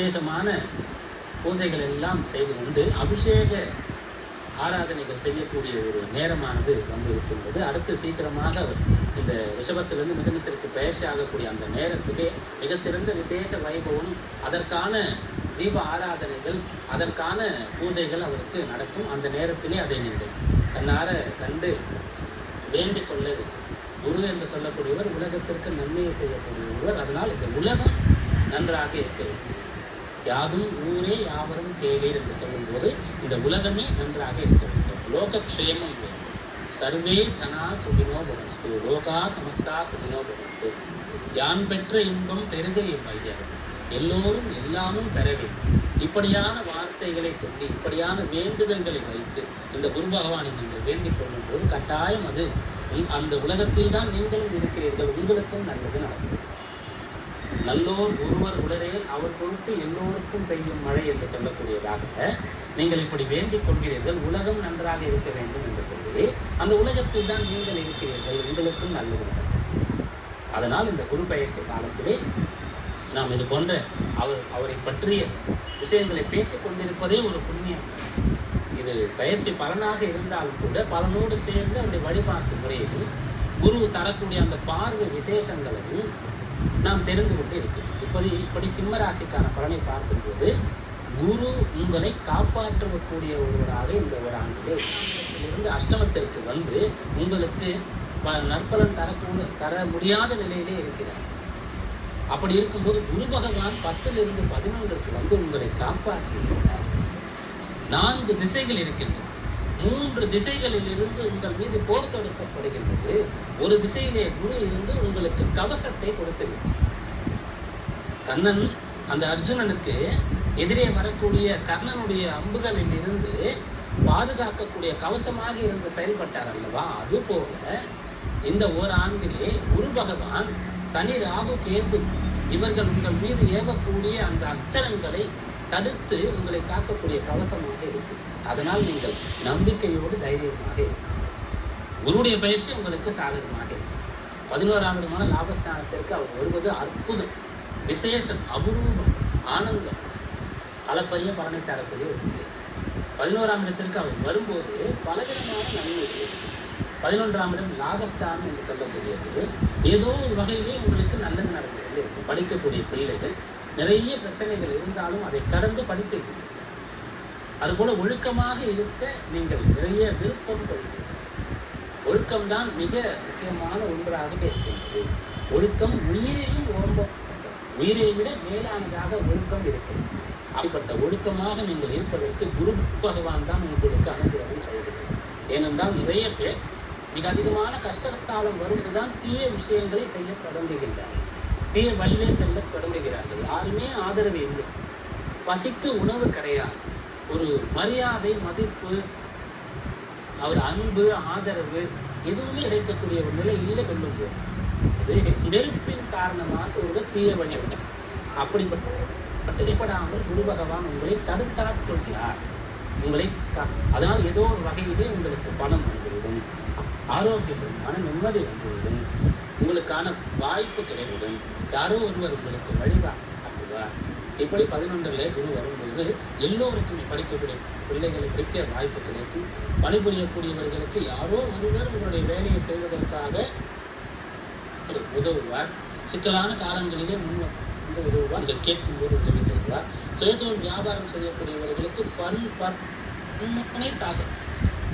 விசேஷமான பூஜைகள் எல்லாம் செய்து கொண்டு அபிஷேக ஆராதனைகள் செய்யக்கூடிய ஒரு நேரமானது வந்து இருக்கின்றது அடுத்து சீக்கிரமாக அவர் இந்த ரிஷபத்திலிருந்து மிதனத்திற்கு பயிற்சி ஆகக்கூடிய அந்த நேரத்திலே மிகச்சிறந்த விசேஷ வைபவம் அதற்கான தீப ஆராதனைகள் அதற்கான பூஜைகள் அவருக்கு நடக்கும். அந்த நேரத்திலே அதை நீங்கள் கண்ணார கண்டு வேண்டிக் கொள்ள வேண்டும். குரு என்று சொல்லக்கூடியவர் உலகத்திற்கு நன்மையை செய்யக்கூடிய ஒருவர் அதனால் இந்த உலகம் நன்றாக இருக்க வேண்டும். யாதும் ஊரே யாவரும் கேளீர் என்று சொல்லும்போது இந்த உலகமே நன்றாக இருக்க வேண்டும். லோகக்ஷேமம் வேண்டும். சர்வே ஜனா சுகினோ பவந்து லோகா சமஸ்தா சுகினோ பவந்து யான் பெற்ற இன்பம் பெருக இவ்வையகம் எல்லோரும் எல்லாமும் பெற வேண்டும். இப்படியான வார்த்தைகளை சொல்லி இப்படியான வேண்டுதல்களை வைத்து இந்த குரு பகவானை நீங்கள் வேண்டிக் கொள்ளும் போது கட்டாயம் அது. அந்த உலகத்தில் தான் நீங்களும் இருக்கிறீர்கள். உங்களுக்கும் நல்லது நடக்கும். நல்லோர் ஒருவர் உளரேல் அவர் பொருட்டு எல்லோருக்கும் பெய்யும் மழை என்று சொல்லக்கூடியதாக நீங்கள் இப்படி வேண்டிக் கொள்கிறீர்கள் உலகம் நன்றாக இருக்க வேண்டும் என்று சொல்லி அந்த உலகத்தில் தான் நீங்கள் இருக்கிறீர்கள் உங்களுக்கும் நல்லது நடக்கும். அதனால் இந்த குரு பயிற்சி காலத்திலே நாம் இது போன்ற அவர் அவரை பற்றிய விஷயங்களை பேசிக் கொண்டிருப்பதே ஒரு புண்ணியம். இது பயிற்சி பலனாக இருந்தாலும் கூட பலனோடு சேர்ந்து அவருடைய வழிபாட்டு முறையையும் குரு தரக்கூடிய அந்த பார்வை விசேஷங்களையும் நாம் தெரிந்து கொண்டு இருக்கிறோம். இப்படி இப்படி சிம்ம ராசிக்கான பலனை பார்க்கும்போது குரு உங்களை காப்பாற்றக்கூடிய ஒருவராக இந்த ஒரு ஆண்டிலே இருந்து அஷ்டமத்திற்கு வந்து உங்களுக்கு நற்பலன் தரக்கூட தர முடியாத நிலையிலே இருக்கிறார். அப்படி இருக்கும்போது குரு பகவான் பத்திலிருந்து பதினொன்றுக்கு வந்து உங்களை காப்பாற்றுகிறார் நான்கு திசைகள் இருக்கின்றன. மூன்று திசைகளில் இருந்து உங்கள் மீது போர் தொடுக்கப்படுகின்றது. ஒரு திசையிலே குரு இருந்து உங்களுக்கு கவசத்தை கொடுத்துவிட்டார் கண்ணன் அந்த அர்ஜுனனுக்கு எதிரே வரக்கூடிய கர்ணனுடைய அம்புகளில் இருந்து பாதுகாக்கக்கூடிய கவசமாக இருந்து செயல்பட்டார் அல்லவா? அதுபோல இந்த ஓராண்டிலே குரு பகவான் சனி ராகு கேது இவர்கள் உங்கள் மீது ஏவக்கூடிய அந்த அஸ்திரங்களை தடுத்து உங்களை காக்கக்கூடிய கவசமாக இருக்கு. அதனால் நீங்கள் நம்பிக்கையோடு தைரியமாக இருக்கும் குருடைய பயிற்சி உங்களுக்கு சாதகமாக இருக்கும் பதினோராம் இடமான லாபஸ்தானத்திற்கு அவர் வருவது அற்புதம். விசேஷம் அபூர்வம் ஆனந்தம். அளப்பரிய பலனை தரக்கூடிய ஒரு நிலை. பதினோராம் இடத்திற்கு அவர் வரும்போது பலவிதமான நன்மைகள் பதினொன்றாம் இடம் லாபஸ்தானம் என்று சொல்லக்கூடியது. ஏதோ ஒரு வகையிலே உங்களுக்கு நல்லது நடந்து கொண்டு இருக்கும் படிக்கக்கூடிய பிள்ளைகள் நிறைய பிரச்சனைகள் இருந்தாலும் அதை கடந்து படித்து விடுவீர்கள் அதுபோல ஒழுக்கமாக இருக்க நீங்கள் நிறைய விருப்பம் கொள்வீர்கள். ஒழுக்கம்தான் மிக முக்கியமான ஒன்றாக இருக்கின்றது. ஒழுக்கம் உயிரிலும் ரொம்ப உயிரை விட மேலானதாக ஒழுக்கம் இருக்கிறது. அப்படிப்பட்ட ஒழுக்கமாக நீங்கள் இருப்பதற்கு குரு பகவான் தான் உங்களுக்கு அனுகிரகம் செய்கிறது ஏனென்றால் நிறைய பேர் மிக அதிகமான கஷ்டகாலம் வருவதுதான் தீய விஷயங்களை செய்ய தொடங்குகின்றனர். தீய வழியிலே செல்ல யாருமே ஆதரவு இல்லை. பசிக்கு உணவு கிடையாது. ஒரு மரியாதை மதிப்பு அவர் அன்பு ஆதரவு எதுவுமே கிடைக்கக்கூடிய ஒரு நிலை இல்லை சொல்லும்போது. அது வெறுப்பின் காரணமாக ஒருவர் தீய வழி அப்படிப்பட்டப்படாமல் குரு பகவான் உங்களை தடுத்தாட்கொள்கிறார் உங்களை அதனால் ஏதோ ஒரு வகையிலே உங்களுக்கு பணம் வந்துவிடும். ஆரோக்கியம் மன நிம்மதி வந்துவிடும். உங்களுக்கான வாய்ப்பு கிடைவிடும். யாரோ ஒருவர் உங்களுக்கு வழிகாட்டுவார் இப்படி பதினொன்றிலே குரு வரும்பொழுது எல்லோருக்குமே படிக்கக்கூடிய பிள்ளைகளுக்கு படிக்க வாய்ப்பு கிடைக்கும். பணிபுரியக்கூடியவர்களுக்கு யாரோ ஒருவர் உங்களுடைய வேலையை செய்வதற்காக உதவுவார். சிக்கலான காலங்களிலே முன் வந்து உதவுவார். நீங்கள் கேட்கும்போது உதவி செய்வார். சுயதொழில் வியாபாரம் செய்யக்கூடியவர்களுக்கு பன் பன்முனை தாக்கம்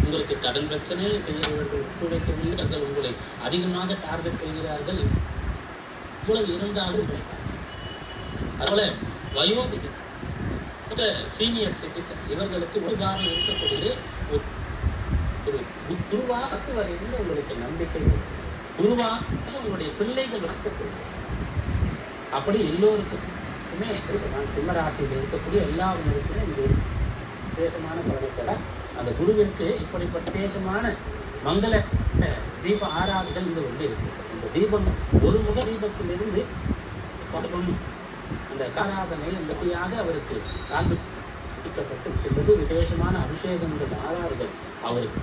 உங்களுக்கு கடன் பிரச்சனை செய்யவர்கள் ஒத்துழைக்கவில்லை. அவர்கள் உங்களை அதிகமாக டார்கெட் செய்கிறார்கள். இவ்வளவு இருந்தாலும் உங்களை காப்பாற்றும். அதுபோல வயோதிக சீனியர் சிட்டிசன் இவர்களுக்கு உருவாக இருக்கக்கூடிய ஒரு ஒரு கு- குருவாக தத்துவர் உங்களுக்கு நம்பிக்கை குருவாக உங்களுடைய பிள்ளைகள் வளர்க்கப்படுவார் அப்படி எல்லோருக்குமே இருக்கலாம் நான் சிம்மராசியில் இருக்கக்கூடிய எல்லாருக்குமே மிக விசேஷமான பலனை தர அந்த குருவிற்கு இப்படிப்பட்ட விசேஷமான மங்கள தீப ஆராதனை இங்கு கொண்டு இருக்கிறது இந்த தீபம் ஒரு முக தீபத்திலிருந்து பலரும் அந்த ஆராதனை என்படியாக அவருக்கு காண்பிக்கப்பட்டிருக்கின்றது. விசேஷமான அபிஷேகங்கள் ஆறார்கள் அவருக்கு.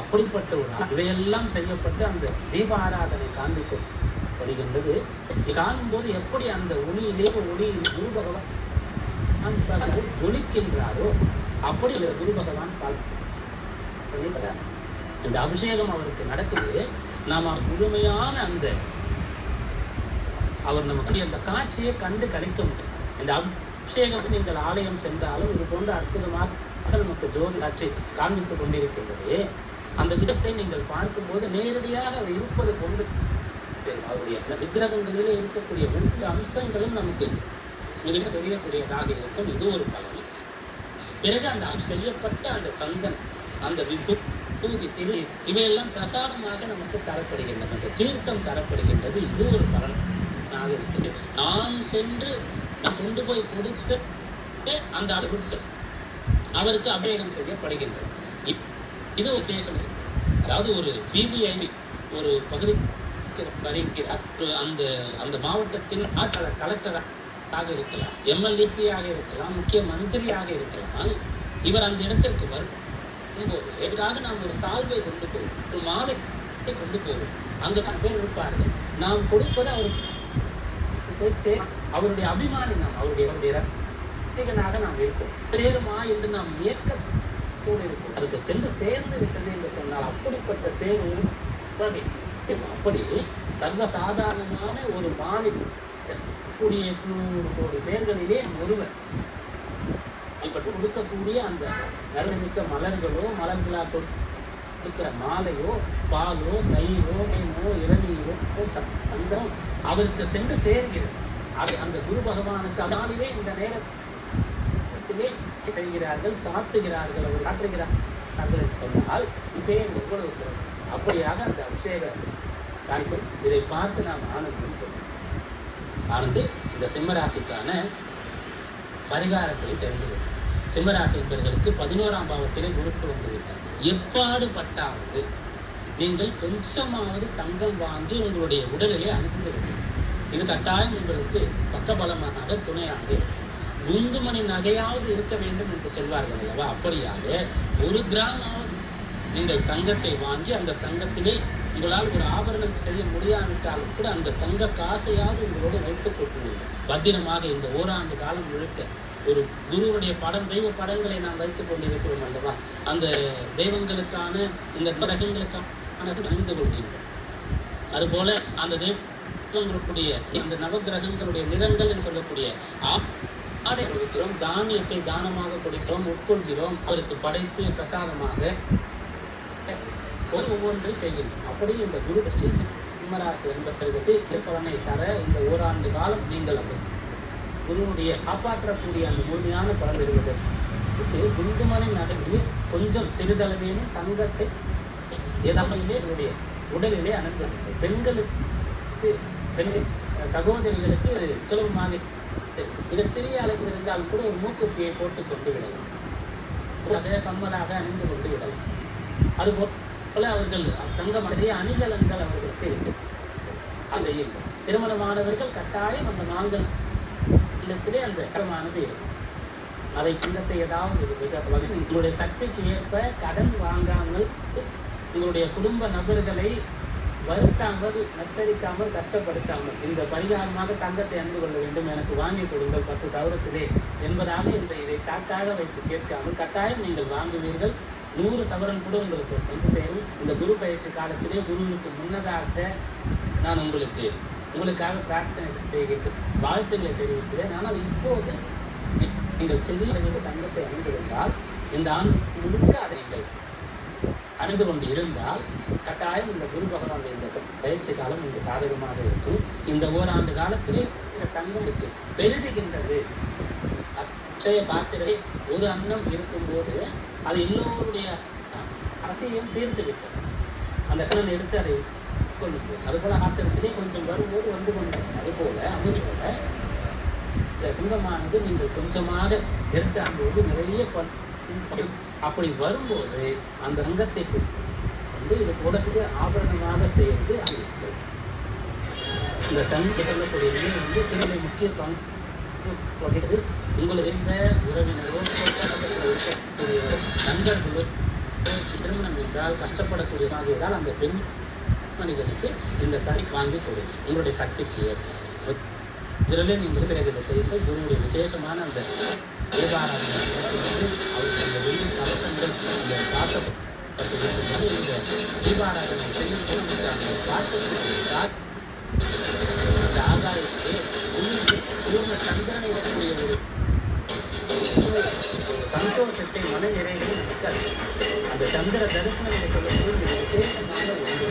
அப்படிப்பட்ட ஒரு இவையெல்லாம் செய்யப்பட்டு அந்த தீப ஆராதனை காண்பிக்கப்படுகின்றது காணும்போது எப்படி அந்த ஒளியிலே ஒளி குரு பகவான் ஒழிக்கின்றாரோ அப்படி குரு பகவான் பால் இந்த அபிஷேகம் அவருக்கு நடக்குது. நாம் முழுமையான அந்த அவர் நமக்கு அந்த காட்சியை கண்டு கழிக்கும் இந்த அபிஷேகம் நீங்கள் ஆலயம் சென்றாலும் இது போன்ற அற்புதமாக நமக்கு ஜோதி காட்சி காண்பித்துக் கொண்டிருக்கின்றது. அந்த விதத்தை நீங்கள் பார்க்கும்போது நேரடியாக அவர் இருப்பது கொண்டு அவருடைய அந்த விக்கிரகங்களிலே இருக்கக்கூடிய ஒவ்வொரு அம்சங்களும் நமக்கு மிக தெரியக்கூடியதாக இருக்கும். இது ஒரு பலன். பிறகு அந்த செய்யப்பட்ட அந்த சந்தன் அந்த விபூதி திரு இவையெல்லாம் பிரசாதமாக நமக்கு தரப்படுகின்றன. அந்த தீர்த்தம் தரப்படுகின்றது. இது ஒரு பலனாக இருக்குது நாம் சென்று நாம் கொண்டு போய் கொடுத்து அந்த பொருட்கள் அவருக்கு அபிஷேகம் செய்யப்படுகின்றது. இது ஒரு விசேஷம் இருக்கு. அதாவது ஒரு பிவிஐவி ஒரு பகுதிக்கு வருகிறார். அந்த அந்த மாவட்டத்தின் ஆட்களர் கலெக்டராக இருக்கலாம் எம்எல்ஏபியாக இருக்கலாம் முக்கிய மந்திரியாக இருக்கலாம். இவர் அந்த இடத்திற்கு வரும்போது எதுக்காக நாம் ஒரு சால்வை கொண்டு போவோம் ஒரு மாலை கொண்டு போவோம். அங்கே நான் பேர் இருப்பார்கள் நாம் கொடுப்பது அவருக்கு போய் சே அவருடைய அபிமானி நாம் அவருடைய அவருடைய ரசிகனாக நாம் இருப்போம். சேருமா என்று நாம் ஏக்கத்தோடு இருப்போம். அதுக்கு சென்று சேர்ந்து விட்டது என்று சொன்னால் அப்படிப்பட்ட பேர் ஒரு உறவை. அப்படி சர்வசாதாரணமான ஒரு மாநில கூடிய கோடி பேர்களிலே ஒருவர் இப்ப கொடுக்கக்கூடிய அந்த நறுமிக்க மலர்களோ மலர்களால் இருக்கிற மாலையோ பாலோ தயிரோ மீனோ இளநீரோ சந்திரம் அவருக்கு சென்று சேர்கிறது. அது அந்த குரு பகவானுக்கு அதனாலே இந்த நேரத்திலே செய்கிறார்கள் சாத்துகிறார்கள் அவர் காட்டுகிறார்கள் என்று சொன்னால் பேர் எவ்வளவு சிறப்பு. அப்படியாக அந்த அபிஷேக காய்கள் இதை பார்த்து நாம் ஆனந்தம் கொள்வோம் ஆனந்து இந்த சிம்மராசிக்கான பரிகாரத்தை தெரிந்து கொள்ளும் சிம்மராசி என்பவர்களுக்கு பதினோராம் பாவத்திலே குருட்டு வந்து விட்டார். எப்பாடு பட்டாவது நீங்கள் கொஞ்சமாவது தங்கம் வாங்கி உங்களுடைய உடலிலே அனுப்பி விடும் இது கட்டாயம் உங்களுக்கு பக்கபலமாக துணையாக இருக்கும். குந்துமணி நகையாவது இருக்க வேண்டும் என்று சொல்வார்கள் அல்லவா? அப்படியாக ஒரு கிராமாவது நீங்கள் தங்கத்தை வாங்கி அந்த தங்கத்திலே உங்களால் ஒரு ஆபரணம் செய்ய முடியாவிட்டாலும் கூட அந்த தங்க காசையாவது உங்களோடு வைத்துக் கொள்ளுங்கள். பத்திரமாக இந்த ஓராண்டு காலம் முழுக்க ஒரு குருவுடைய படம் தெய்வ படங்களை நாம் வைத்துக் கொண்டிருக்கிறோம் அல்லவா? அந்த தெய்வங்களுக்கான இந்த கிரகங்களுக்கான அணிந்து கொள்கின்றோம். அதுபோல அந்த தெய்வங்களுடைய அந்த நவகிரகங்களுடைய நிறங்கள் என்று சொல்லக்கூடிய ஆடை கொடுக்கிறோம் தானியத்தை தானமாக கொடுக்கிறோம் உட்கொள்கிறோம் அவருக்கு படைத்து பிரசாதமாக ஒரு ஒவ்வொன்றை செய்கின்றோம். அப்படி இந்த குரு பற்றி சிம்மராசி என்பதற்கு பலனை தர இந்த ஓராண்டு காலம் நீங்கள் அந்த குருவுடைய காப்பாற்றக்கூடிய அந்த முழுமையான பலன் பெறுவதற்கு குண்டுமனை நடந்து கொஞ்சம் சிறிதளவேனும் தங்கத்தை ஏதாமையிலே என்னுடைய உடலிலே அணிந்திருக்கிறது பெண்களுக்கு பெண்கள் சகோதரிகளுக்கு சுலபமாக மிகச்சிறிய அளவில் இருந்தாலும் கூட ஒரு மூக்குத்தியை போட்டு கொண்டு விடலாம். ஒரு கம்மலாக அணிந்து கொண்டு விடலாம். அதுபோல அவர்கள் தங்கம் மாதிரியே அணிகலன்கள் அவர்களுக்கு இருக்கு. அந்த திருமணமானவர்கள் கட்டாயம் அந்த மாங்கல் இல்லத்திலே அந்த தங்கமானது இருக்கும். அதை கிண்ணத்தை ஏதாவது உங்களுடைய சக்திக்கு ஏற்ப கடன் வாங்காமல் உங்களுடைய குடும்ப நபர்களை வருத்தாமல் நச்சரிக்காமல் கஷ்டப்படுத்தாமல் இந்த பரிகாரமாக தங்கத்தை அணிந்து கொள்ள வேண்டும். எனக்கு வாங்கி கொடுங்கள் பத்து சவரத்திலே என்பதாக இந்த இதை சாக்காக வைத்து கேட்காமல் கட்டாயம் நீங்கள் வாங்குவீர்கள். நூறு சவரன் கூட உங்களுக்கு வந்து சேரும். இந்த குரு பயிற்சி காலத்திலே குருவுக்கு முன்னதாக நான் உங்களுக்கு உங்களுக்காக பிரார்த்தனை செய்கின்றேன் வாழ்த்துக்களை தெரிவிக்கிறேன். ஆனால் இப்போது நீங்கள் சிறிய அளவில் தங்கத்தை அணிந்து கொண்டால் இந்த ஆண்டு முழுக்க அதை நீங்கள் அணிந்து கொண்டு இருந்தால் கட்டாயம் இந்த குரு பகவானுடைய இந்த பயிற்சி காலம் உங்களுக்கு சாதகமாக இருக்கும். இந்த ஓராண்டு காலத்திலே இந்த தங்கமுக்கு பெருகுகின்றது. அக்ஷய பாத்திரை ஒரு அன்னம் இருக்கும்போது அது எல்லோருடைய அரசையும் தீர்த்து விட்டது அந்த கண்ணன் எடுத்து அதை உட்கொள்ளும் போது அதுபோல பாத்திரத்திலே கொஞ்சம் வரும்போது வந்து கொண்டோம் அதுபோல் அமுது போல இந்த குங்கமானது நீங்கள் கொஞ்சமாக எடுத்து ஆகும்போது நிறைய பண் அப்படி வரும்போது அந்த ரங்கத்தை கொண்டு இது உடலுக்கு ஆபரணமாக செய்கிறது அது. இந்த தன்மை சொல்லக்கூடிய நிலை வந்து திருமண முக்கிய பங்கு வகித்து உங்களது எந்த உறவினரோ இருக்கக்கூடிய நண்பர்களோ திருமணம் என்றால் கஷ்டப்படக்கூடியதாக இருந்தால் அந்த பெண் மனிதனுக்கு இந்த தனி வாங்கி கொடுங்க உங்களுடைய சக்திக்கு ஏற்ப. இதில் நீங்கள் பிறகு இதை செய்து குருவுடைய விசேஷமான அந்த தேவாராதனை அவருக்கு அந்த வெள்ளி கவசங்கள் இந்த சாத்தப்பட்டிருக்கும்போது இந்த தீபாராதனை செய்யும் போது அந்த பார்க்கக்கூடிய அந்த ஆதாயத்திலே உள்ளிட்டு பூர்ண சந்திரனை இருக்கக்கூடிய ஒரு ஒரு சந்தோஷத்தை மன நிறைவை நமக்கு அளிக்கும். அந்த சந்திர தரிசனம் என்று சொல்லக்கூடிய இந்த விசேஷமான ஒன்று